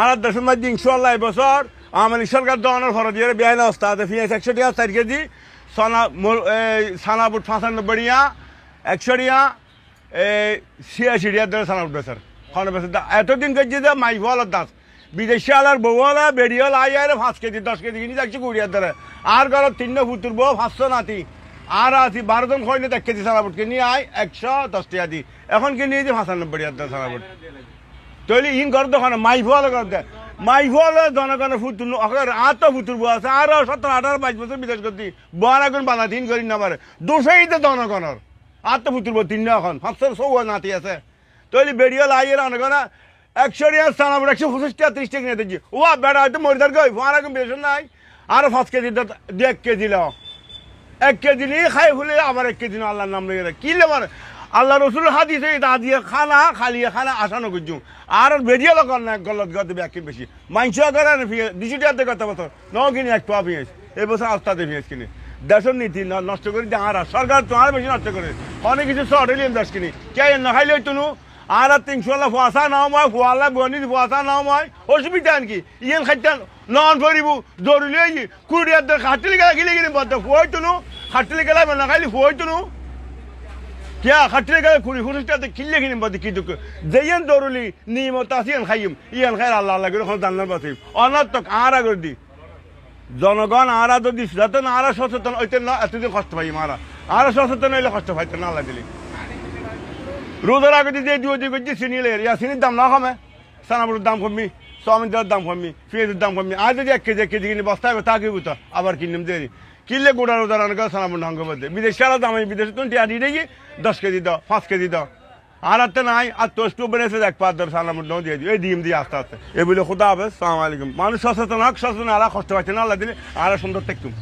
আর দেশের মধ্যে ইনশাল্লাহ এবছর আমার সরকার দনের ফরজ দিয়ে বেআইন অবস্থা। আছে পেঁয়াজ একশো টাকা চার কেজি। সনা সানাবুট পাঁচানব্বই টিয়া, একশো টিয়া, এই, ছিয়াশি টিয়ার ধরে সানাবুট বেচার। খাওয়ানো বেচার এতদিন করছি যে মাই ফলের দাস। বিদেশি আলার বউ হলে বেরিয়ে হলে আই আরে পাঁচ কেজি, দশ কেজি কিনি একশো কুড়িয়ার ধরে আর ঘরের তিনটা ফুতুর বউ, পাঁচশো নাতি। আর আছি বারো জন খয়নি এক কেজি সানাবুট কিনি আয়, একশো দশ টাকা দি। এখন কিনি যে পাঁচানব্বই টিয়ার ধরে সানাবুট তৈলি ইন ঘর দোকান মাই ফল করতে মাই ফল জনগণের ফুতুর অকর আত ফুতুর বউ আছে, আর সত্তর আঠারো, বাইশ বছর বিদেশ করতি বহার এখন বানা তিন করি না পারে দোষেই তো জনগণের আত বউ তিন এখন পাঁচশো সৌ নাতি আছে। তৈলি বেরিয়ে লাইয়ের অনেক একশো স্থান আমরা একশো পঁচিশটা ত্রিশ টাকা নিয়ে দিচ্ছি ও বেড়া হয়তো মরিদার গই বহার এখন বেশি নাই। আর পাঁচ কেজি দে এক কেজি লাও। এক কেজি নিয়ে খাই ফুলে আবার এক কেজি আল্লাহর নাম লেগে কি লেবার আল্লাহ রসুল হাদিসে তা দিয়ে খানা, খালিয়ে খানা আসানো করছু আর বেরিয়ে লোক গলত গত ব্যাকি বেশি। মাংস করে টাকাতে কত বছর ন কিনি, এক পা পেঁয়াজ। এই বছর আস্তাতে পেঁয়াজ কিনি। দেশের নীতি নষ্ট করে দিয়ে আর সরকার তো আর বেশি নষ্ট করে। অনেক কিছু শহরেলিয়ান দেশ কিনি। কে না খাইলে তুনু। আর আর তিনশো ফুয়াশা নাও মই ফুয়ালা বনি ফুয়াশা নাও মই অসুবিধা কি? ইয়েন খাইতান নন ফরিব জরুরি কুড়ি হাজার খাটিলে গেলা গিলে গিলে বদ্ধ ফুয়াই তুনু, খাটিলে গেলা না খাইলি ফুয়াই তুনু। কিনলে কিনিম বদ্ধ কি দুঃখ যেয়েন জরুরি নিয়মত আছে ইয়ান খাইম খাই আল্লাহ আল্লাহ করে এখন জান্নার বাসিম অনাত্মক আর আগর দি জনগণ আরা যদি যাতে না আরা সচেতন হইতে না এতদিন কষ্ট পাই মারা আরা সচেতন হইলে কষ্ট পাইতে না আল্লাহ দিলি রোজার আগে যদি এই দুই করছি চিনি লেগে ইয়া চিনির দাম না কমে সানাবুর দাম কমবি চাউমিনের দাম কমি পেঁয়াজের দাম কমি আর যদি এক কেজি এক কেজি কিনে বস্তা হবে তা কিনবো তো আবার কিনলাম দেরি কিনলে গোড়া রোজার করে সানাবুর ঢঙ্গ বলতে বিদেশ আলাদা দাম আমি বিদেশে তুমি টিয়া দিয়ে দশ কেজি দাও পাঁচ কেজি দাও আর হাতে নাই আর তোষ্ট বেড়েছে এক পাঁচ দশ সারা দাও দিয়ে দিই এই ডিম দিয়ে আস্তে আস্তে এগুলো খোদা হবে সালাম আলাইকুম মানুষ সচেতন হোক সচেতন আর কষ্ট পাচ্ছে না আল্লাহ দিলে আর সুন্দর থাকতুম